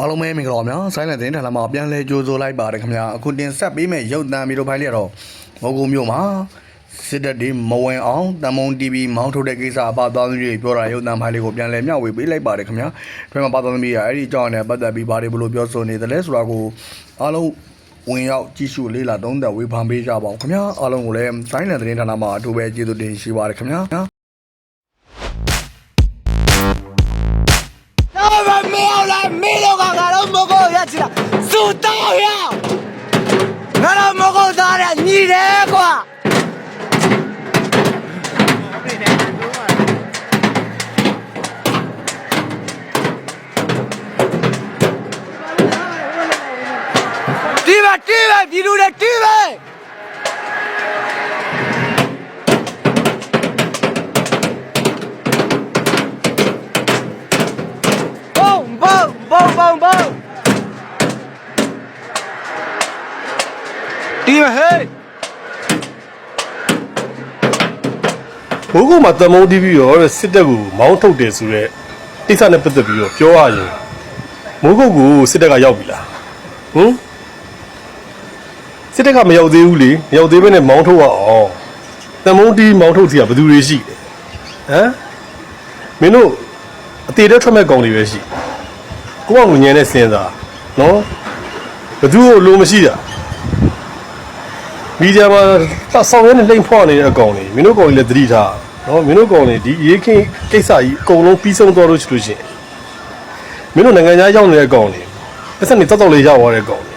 အားလုံးပဲမင်္ဂလာပါများဆိုင်းလန်သတင်းဌာနမှာပြန်လဲကြိုးဆိုလိုက်ပါတယ်ခင်ဗျာအခုတင်ဆက်ပေးမယ့်ရုပ်သံဗီဒီယိုဖိုင်လေးကတော့မဟုတ်ကူမျိုးမှာစစ်တပ်တွေမဝင်အောင်တမုံ TV မောင်းထုတ်တဲ့ကိစ္စအပသွားသူတွေပြောတာရုပ်သံဖိုင်လေးကိုပြန်လဲမျှဝေပေးလိုက်ပါတယ်ခင်ဗျာဒီမှာပါသွားသမီးကအဲ့ဒီအကြောင်းနဲ့ပတ်သက်ပြီးဘာတွေဘလို့ပြောဆိုနေတယ်လဲဆိုတာကိုအားလုံးဝင်ရောက်ကြည့်ရှုလေးလာသုံးသပ်ဝေဖန်ပေးကြပါအောင်ခင်ဗျာအားလုံးကိုလည်းဆိုင်းလန်သတင်းဌာနမှာအထူးပဲကျေးဇူးတင်ရှိပါတယ်ခင်ဗျာ 没有了，没有了，俺老母狗也去了，走到呀，俺老母狗咋的？你来过？对吧？对吧？比如的对吧？ ဒီပဲဟေးဘိုးကမှာတမုံတီးပြီးတော့တဲ့စစ်တပ်ကိုမောင်းထုတ်တယ်ဆိုတော့ကိစ္စနဲ့ပတ်သက်ပြီးတော့ပြောရရင်မိုးကုတ်ကိုစစ်တပ်ကရောက်ပြီလားဟမ်စစ်တပ်ကမရောက်သေးဘူးလေမရောက်သေးဘဲနဲ့မောင်းထုတ်ရအောင်တမုံတီးမောင်းထုတ်စီကဘယ်သူတွေရှိလဲဟမ်မင်းတို့အသေးတဲ့ထွက်မဲ့ကောင်တွေပဲရှိကိုကငွေညံနဲ့စဉ်းစားနော်ဘယ်သူကိုလိုမရှိတာ မီဒီယာမှာဆောင်ရဲနဲ့လိမ့်ဖွာနေတဲ့အကောင်တွေမင်းတို့ကောင်တွေလည်းသတိထားနော်မင်းတို့ကောင်တွေဒီရေးခင်းကိစ္စကြီးအကုန်လုံးပြီးဆုံးသွားလို့ရှိလို့ရှိရင်မင်းတို့နိုင်ငံသားရောက်နေတဲ့အကောင်တွေပတ်စံနေတောက်တောက်လေးရောက်သွားတဲ့ကောင်တွေ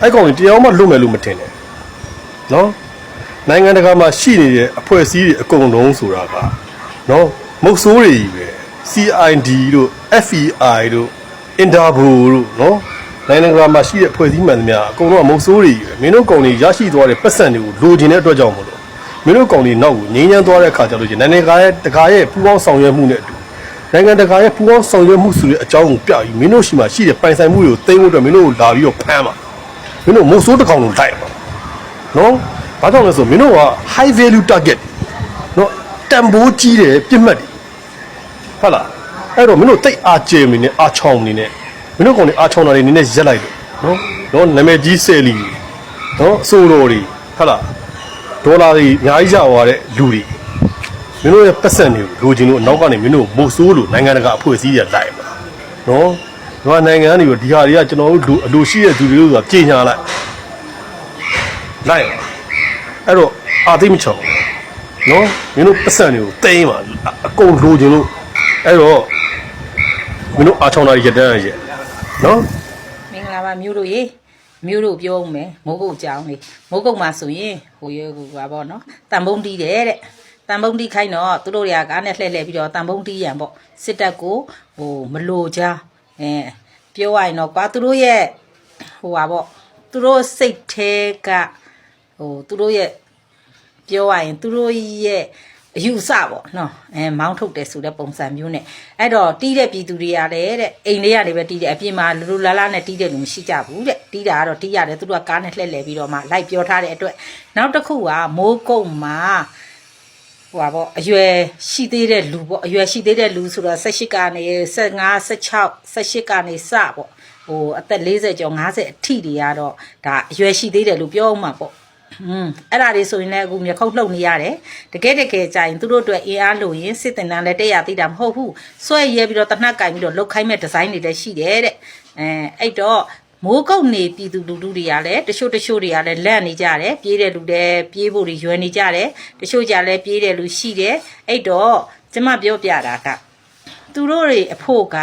အဲ့ကောင်တွေတရားမှလွတ်မယ်လို့မထင်နဲ့နော်နိုင်ငံတကာမှာရှိနေတဲ့အဖွဲ့အစည်းတွေအကုန်လုံးဆိုတာကနော်မုတ်ဆိုးတွေကြီးပဲ CID တို့ FEI တို့ Interpol တို့နော် နိုင်ငံတကာမှာရှိတဲ့အဖွဲ့အစည်းမှန်သမျှအကုန်လုံးကမုတ်ဆိုးတွေကြီးပဲမင်းတို့ကောင်တွေရရှိသွားတဲ့ပတ်စံတွေကိုလိုချင်တဲ့အတွက်ကြောင့်မလို့မင်းတို့ကောင်တွေနောက်ကိုငြိမ်းချမ်းသွားတဲ့အခါကျလို့ချင်းနိုင်ငံတကာရဲ့တကာရဲ့ပူးပေါင်းဆောင်ရွက်မှုနဲ့အတူနိုင်ငံတကာရဲ့ပူးပေါင်းဆောင်ရွက်မှုဆိုတဲ့အကြောင်းကိုပြပြီးမင်းတို့ရှိမှရှိတဲ့ပိုင်ဆိုင်မှုတွေကိုသိမ်းဖို့အတွက်မင်းတို့ကိုလာပြီးတော့ဖမ်းပါမင်းတို့မုတ်ဆိုးတစ်ကောင်လုံးတိုက်ပါနော်ဘာကြောင့်လဲဆိုမင်းတို့က high value target နော်တန်ဖိုးကြီးတယ်ပြစ်မှတ်တယ်ဟုတ်လားအဲ့တော့မင်းတို့တိတ်အားကျဲမနေနဲ့အားချောင်းမနေနဲ့ မင်းတို့ကောင်တွေအားချောင်းတာတွေနည်းနည်းရက်လိုက်တယ်နော်နော်နာမည်ကြီးဆယ်လီနော်အစိုးရတွေဟုတ်လားဒေါ်လာတွေအများကြီးရသွားတဲ့လူတွေမင်းတို့ရဲ့ပတ်စံတွေကိုလိုချင်လို့အနောက်ကနေမင်းတို့မို့ဆိုးလို့နိုင်ငံတကာအဖွဲ့အစည်းတွေလိုက်မှာနော်ဒီနိုင်ငံကနေပြီးဒီဟာတွေကကျွန်တော်တို့အလိုရှိတဲ့သူတွေလို့ဆိုတာပြင်ညာလိုက်လိုက်ပါအဲ့တော့အာသိမချောင်းနော်မင်းတို့ပတ်စံတွေကိုတိမ့်ပါအကုန်လိုချင်လို့အဲ့တော့မင်းတို့အားချောင်းတာရက်တန်းရက် နော်မင်္ဂလာပါမျိုးတို့ရေမျိုးတို့ပြောဦးမယ်မိုးကုတ်ကြောင်းလေမိုးကုတ်မှာဆိုရင်ဟိုရဲကူကပေါ့နော်တန်ပုံးတီးတယ်တဲ့တန်ပုံးတီးခိုင်းတော့သူတို့တွေကကားနဲ့လှည့်လှည့်ပြီးတော့တန်ပုံးတီးရန်ပေါ့စစ်တပ်ကိုဟိုမလိုချအဲပြောရရင်တော့ကွာသူတို့ရဲ့ဟိုပါပေါ့သူတို့စိတ်แท้ကဟိုသူတို့ရဲ့ပြောရရင်သူတို့ရဲ့ အယူဆပေါ့နော်အဲမောင်းထုတ်တယ်ဆိုတဲ့ပုံစံမျိုးနဲ့အဲ့တော့တီးတဲ့ပြည်သူတွေကလည်းတဲ့အိမ်လေးကနေပဲတီးတယ်အပြင်မှာလူလူလာလာနဲ့တီးတယ်လို့မရှိကြဘူးတဲ့တီးတာကတော့တီးရတယ်သူတို့ကကားနဲ့လှည့်လည်ပြီးတော့မှလိုက်ပြောထားတဲ့အတွက်နောက်တစ်ခုကမိုးကုတ်မှာဟိုပါပေါ့အရွယ်ရှိသေးတဲ့လူပေါ့အရွယ်ရှိသေးတဲ့လူဆိုတော့18ကနေ15 16 18ကနေစပေါ့ဟိုအသက်40ကျော်50အထိတွေကတော့ဒါအရွယ်ရှိသေးတယ်လို့ပြောအောင်မှာပေါ့ อืมအဲ့ဒါတွေဆိုရင်လည်းအခုမျက်ခုတ်လှုပ်နေရတယ်တကယ်တကယ်ကြာရင်သူတို့အတွက်အင်အားလို့ရင်စစ်တင်တန်းလည်းတက်ရသေးတာမဟုတ်ဘူးဆွဲရဲပြီးတော့တနက်ကင်ပြီးတော့လုတ်ခိုင်းမဲ့ဒီဇိုင်းတွေလည်းရှိတယ်တဲ့အဲအဲ့တော့မိုးကုတ်နေပြည်သူလူထုတွေကလည်းတချို့တချို့တွေကလည်းလက်နေကြတယ်ပြေးတဲ့လူတွေပြေးဖို့တွေရွယ်နေကြတယ်တချို့ကြလည်းပြေးတဲ့လူရှိတယ်အဲ့တော့ကျမပြောပြတာကသူတို့တွေအဖို့က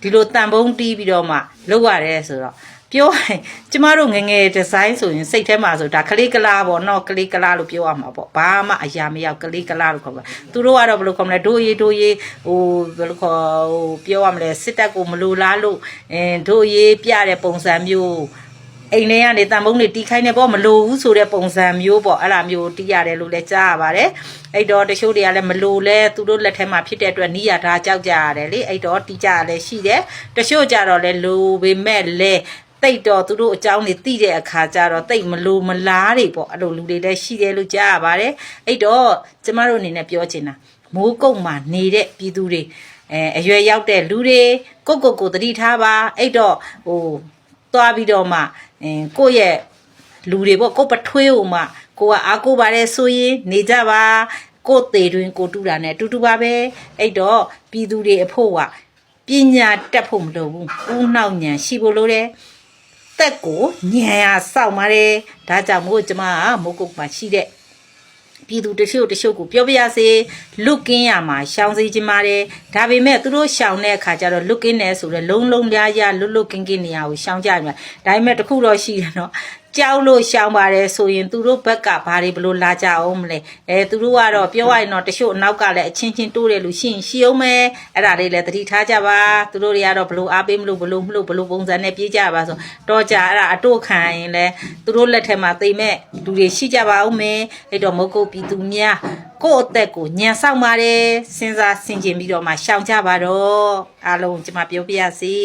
ဒီလိုတန်ပုံးတီးပြီးတော့မှလုပ်ရတယ်ဆိုတော့ ပြောရင်ကျမတို့ငယ်ငယ်ဒီဇိုင်းဆိုရင်စိတ်ထဲမှာဆိုဒါကလေးကလားပေါ့နော်ကလေးကလားလို့ပြောရမှာပေါ့ဘာမှအရာမရောက်ကလေးကလားလို့ခေါ်ပါသူတို့ကတော့ဘယ်လိုခေါ်မလဲဒိုးရီဒိုးရီဟိုဘယ်လိုခေါ်ဟိုပြောရမလဲစစ်တပ်ကိုမလိုလားလို့အင်းဒိုးရီပြတဲ့ပုံစံမျိုးအိမ်ထဲကနေတန်ဖုံးတွေတီးခိုင်းနေပေါ့မလိုဘူးဆိုတဲ့ပုံစံမျိုးပေါ့အဲ့လိုမျိုးတီးရတယ်လို့လည်းကြားရပါတယ်အဲ့တော့တချို့တွေကလည်းမလိုလဲသူတို့လက်ထဲမှာဖြစ်တဲ့အတွက်နီးရထားကြောက်ကြရတယ်လေအဲ့တော့တီးကြရလဲရှိတယ်တချို့ကြတော့လဲလိုပေမဲ့လဲ တိတ်တော့သူတို့အကြောင်းတွေသိတဲ့အခါကျတော့တိတ်မလိုမလားတွေပေါ့အဲ့လိုလူတွေလည်းရှိတယ်လို့ကြားရပါတယ်အဲ့တော့ကျမတို့အနေနဲ့ပြောချင်တာမိုးကုတ်မှာနေတဲ့ပြည်သူတွေအဲအရွယ်ရောက်တဲ့လူတွေကိုယ့်ကိုယ်ကိုယ်တတိထားပါအဲ့တော့ဟိုသွားပြီးတော့မှအင်းကိုယ့်ရဲ့လူတွေပေါ့ကိုယ့်ပထွေးကိုမှကိုကအားကိုးပါတယ်ဆိုရင်နေကြပါကိုယ်သေးတွင်ကိုတူတာနဲ့အတူတူပါပဲအဲ့တော့ပြည်သူတွေအဖို့ကပညာတက်ဖို့မလိုဘူးဦးနှောက်ညံရှိဖို့လိုတယ် တက်ကိုညံရစောက်ပါတယ်ဒါကြောင့်မို့ကျမကမိုးကုတ်မှာရှိတဲ့ပြည်သူတချို့တချို့ကိုပြောပြရစေလွတ်ကင်းရမှာရှောင်းစေခြင်းပါတယ်ဒါပေမဲ့သူတို့ရှောင်းတဲ့အခါကျတော့လွတ်ကင်းတယ်ဆိုတော့လုံးလုံးများရလွတ်လွတ်ကင်းကင်းနေရကိုရှောင်းကြမှာဒါပေမဲ့တခုတော့ရှိတယ်နော် ကြောက်လို့ရှောင်းပါတယ်ဆိုရင်သူတို့ဘက်ကဘာတွေဘလို့လာကြအောင်မလဲအဲသူတို့ကတော့ပြောရရင်တော့တချို့အနောက်ကလည်းအချင်းချင်းတိုးတယ်လို့ရှိရင်ရှိအောင်မယ်အဲ့ဒါလေးလည်းသတိထားကြပါသူတို့တွေကတော့ဘလို့အားပေးမလို့ဘလို့မလို့ဘလို့ပုံစံနဲ့ပြေးကြပါဆိုတော့ကြအဲ့ဒါအတို့ခံရင်လည်းသူတို့လက်ထက်မှာတိမ်မဲ့လူတွေရှိကြပါဦးမယ်အဲ့တော့မဟုတ်ကိုပြည်သူများကိုယ့်အသက်ကိုညံဆောင်ပါတယ်စဉ်းစားဆင်ခြင်ပြီးတော့မှရှောင်ကြပါတော့အားလုံးကျွန်မပြောပြရစီ